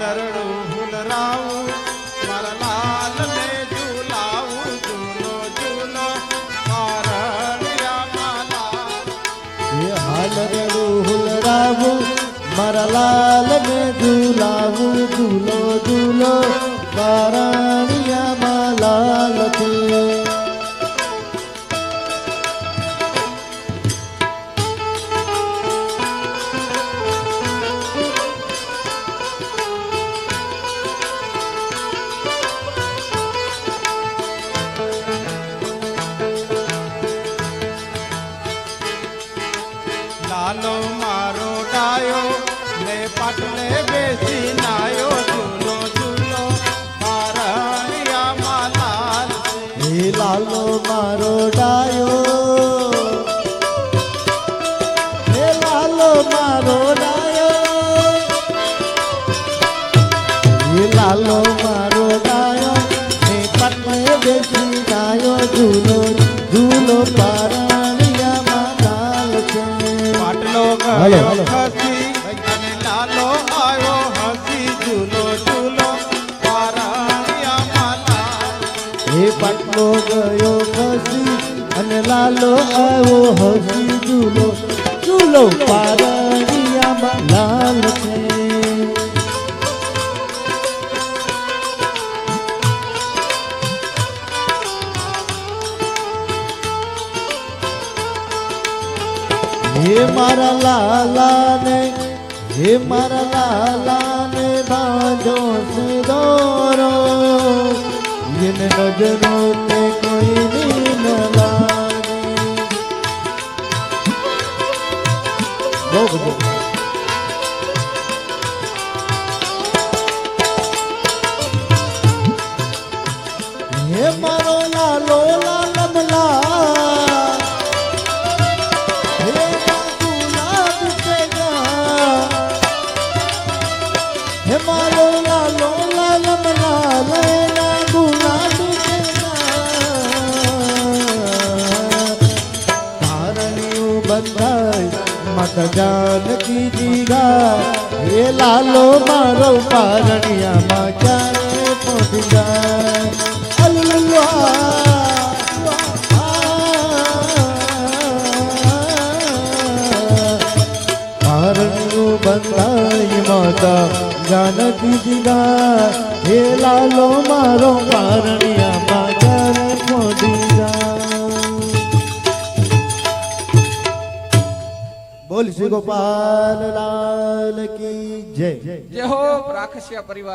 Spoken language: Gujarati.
નરડું હુલરાવું મારા લાલ ને ઝુલાવું ઝૂલો ઝૂલો હાલ રડું લાલો મારો ડાયો, ને પાટલે બેસી નાયો ઝૂલો ઝૂલો પારણિયામાં લાલ હે લાલો મારો ડાયો. હે લાલો મારો ડાયો. હે લાલો મારો ડાયો એ પાટલે બેસી નાયો ઝૂલો ઝૂલો પારણિયામાં હાલો, લાલો આવ્યો હસી ઝૂલો ઝૂલો એ પાટલો ગયો ખસી અને લાલો આવ્યો હસી ઝૂલો. ઝૂલો પારણિયામાં હે મારા લાલા ને હે મારા લાલા ને બાંધો છે દોરો એને નજરો તે કોઈ ન લાગે. બહુ હે મારો લાલો માતા જાનકી જીગા હે લાલો મારો પારણિયામાં ક્યારે પહોંચી જાય પારણિયું બંધાય માતા જાનકી દીદા હે લાલો મારો પારણિયા માગર મોદીદા બોલ શ્રી ગોપાલ લાલ કી જય જય હો રાખસિયા પરિવાર